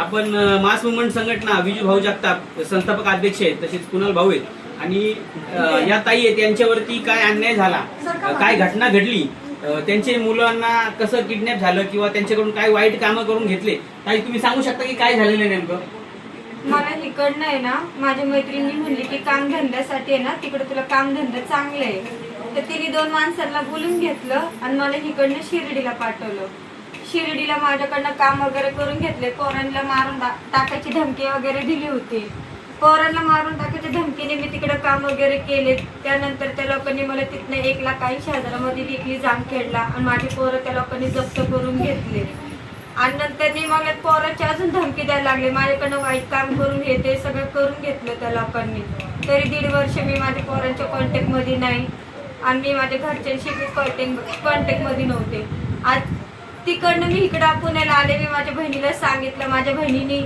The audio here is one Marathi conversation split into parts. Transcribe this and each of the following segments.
आपण मास मुवमेंट संघटना विजू भाऊ जगताप संस्थापक अध्यक्ष आहेत तसेच कुणाल भाऊ आहेत. आणि या ताई आहेत यांच्यावरती काय अन्याय झाला काय घटना घडली त्यांचे मुलांना कसं किडनॅप झालं किंवा त्यांच्याकडून काय वाईट कामं करून घेतले ताई तुम्ही सांगू शकता की काय झालेलं नेमकं? मला इकडनं आहे ना माझ्या मैत्रिणी म्हणली की काम धंद्यासाठी आहे ना तिकडे तुला काम धंदा चांगलं आहे. तर तिने दोन माणसांना बोलून घेतलं आणि मला इकडनं शिर्डीला पाठवलं. शिर्डीला माझ्याकडनं काम वगैरे करून घेतले. पोरांना मारून टाकायची धमकी वगैरे दिली होती. पोरांना मारून टाकायच्या धमकीने मी तिकडे काम वगैरे केले. त्यानंतर त्या लोकांनी मला तिथनं एक लाख ऐंशी हजारामध्ये विकली जाम खेळला आणि माझी पोरं त्या लोकांनी जप्त करून घेतले. आणि नंतर मी मग पोराची अजून धमकी द्यायला लागले. माझ्याकडनं वाईट काम करून हे ते सगळं करून घेतलं त्या लोकांनी. तरी दीड वर्ष मी माझ्या पोरांच्या कॉन्टॅक्टमध्ये नाही. आणि मी माझ्या घरच्यांशी कॉन्टॅक्ट कॉन्टॅक्टमध्ये नव्हते. आज तिकडनं मी इकडं पुण्याला आले मी माझ्या बहिणीला सांगितलं माझ्या बहिणीने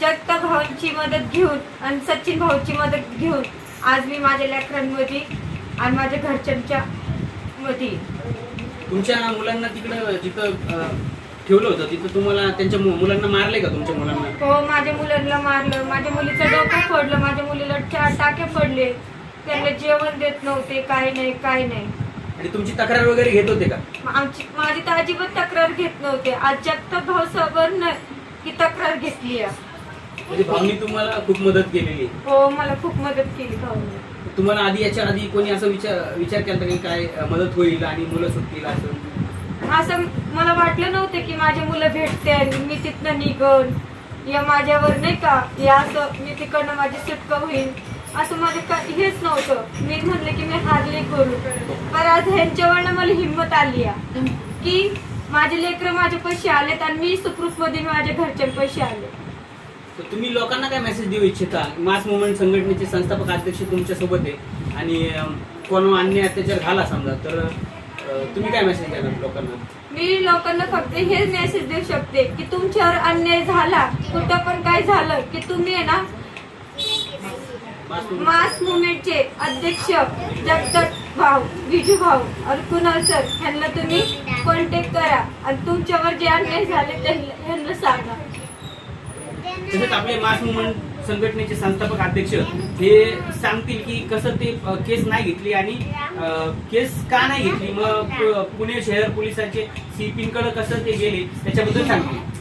जगता भाऊंची मदत घेऊन आणि सचिन भाऊची मदत घेऊन आज मी माझ्या लेकरांमध्ये आणि माझ्या घरच्यांच्या मध्ये तुमच्या मुलांना तिकडं जिथं ठेवलं होतं तिथं तुम्हाला त्यांच्या मु- मुलांना मारले का तुमच्या मुलांना? हो माझ्या मुलांना मारलं. माझ्या मुलीचं डोकं फोडलं. माझ्या मुलीला चार टाके पडले. त्यांना जेवण देत नव्हते. काही नाही काही नाही. आणि तुमची तक्रार वगैरे घेत होते का? आमची माझी तर अजिबात तक्रार घेत नव्हते. आज जगताप भाऊ सबरन ही तक्रार घेतली आहे. म्हणजे भाऊनी तुम्हाला खूप मदत केलेली आहे. हो मला खूप मदत केली भाऊने. तुम्हाला आधी याच्या आधी कोणी असं विचार विचार केला की काय अ, मदत होईल आणि मुलं सुटतील असं? असं मला वाटलं नव्हतं की माझे मुलं भेटते आणि मी तिथनं निघन. या माझ्यावर नाही का? या असं मी तिकडनं माझी सुटका होईल. असं माझं का हेच नव्हतं. मी म्हणले की मी हारले करू. पण आज ह्यांच्यावरनं मला हिंमत आली आहे. की माझे लेकरं माझ्या पैसे आलेत आणि मी सुखरूपमध्ये माझ्या घरच्या पैसे आले. तर तुम्ही लोकांना काय मेसेज देऊ इच्छिता? मास मुवमेंट संघटनेचे संस्थापक अध्यक्ष तुमच्यासोबत आहे आणि कोण अन्याय अत्याचार झाला समजा तर अ, तुम्ही काय मेसेज देणार लोकांना? मी लोकांना फक्त हेच मेसेज देऊ शकते की तुमच्यावर अन्याय झाला कुठं पण काय झालं की तुम्ही आहे ना मास मुवमेंटचे अध्यक्ष जगदत्त भाऊ. विजू भाऊ आणि कुणाल सर ह्यांना तुम्ही कॉन्टॅक्ट करा. आणि तुमच्यावर जे अन्याय झाले त्यांना ह्यांना सांगा. तसेच आपले मास मुवमेंट संघटनेचे संस्थापक अध्यक्ष हे सांगतील की कसं ते केस नाही घेतली आणि केस का नाही घेतली? मग पुणे शहर पोलिसांचे सीपींकडे कसं ते गेले त्याच्याबद्दल सांगतील.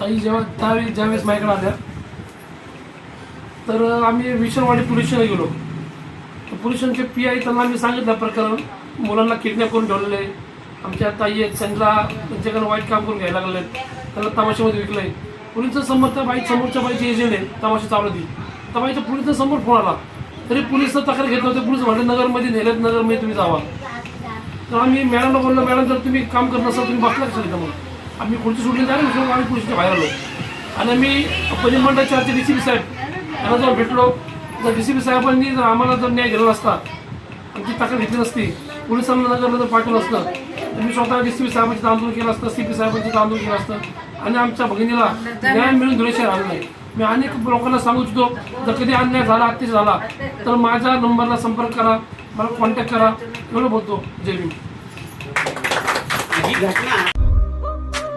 ताई जेव्हा त्यावेळी ज्यावेळेस माझ्याकडे आल्या तर आम्ही विशालवाडी पोलीस स्टेशनला गेलो. तर पोलीस स्टेशनचे पी आय त्यांना आम्ही सांगितलं प्रकरण. मुलांना किडनॅप करून ठेवलेलं आहे. आमच्या ताई आहेत त्यांना त्यांच्याकडे वाईट काम करून घ्यायला लागलेत. त्यांना तमाशामध्ये विकलं आहे पोलीसचं समोर त्या बाई समोरच्या बाईचे एजंट आहे तमाशा चावलं ती त्या बाईच्या पोलिसचा समोर फोन आला. तरी पोलीसचं तक्रार घेतलं होतं पोलीस म्हटलं नगरमध्ये नेलेत नगरमध्ये तुम्ही जावा. तर आम्ही मॅडमला बोललो मॅडम जर तुम्ही काम करत नसाल तुम्ही बसला कशाला इथं मग? आम्ही पुढची सुटली त्याने आम्ही पोलिसच्या बाहेर आलो. आणि आम्ही आरती डी सी बी साहेब त्यांना जर भेटलो जर डी सी पी साहेबांनी जर आम्हाला जर न्याय दिला नसता आणि ती तक्रार घेतली नसती. पोलिसांना नगरला जर पाठवलं असतं तर मी स्वतः डी सी पी साहेबांचं आंदोलन केलं असतं सी पी साहेबांचं आंदोलन केलं असतं. आणि आमच्या भगिनीला न्याय मिळून धुळेश्वर आलं नाही. मी अनेक लोकांना सांगू इच्छितो जर कधी अन्याय झाला अत्याचार झाला तर माझ्या नंबरला संपर्क करा मला कॉन्टॅक्ट करा एवढं बोलतो. जय भीम. घटना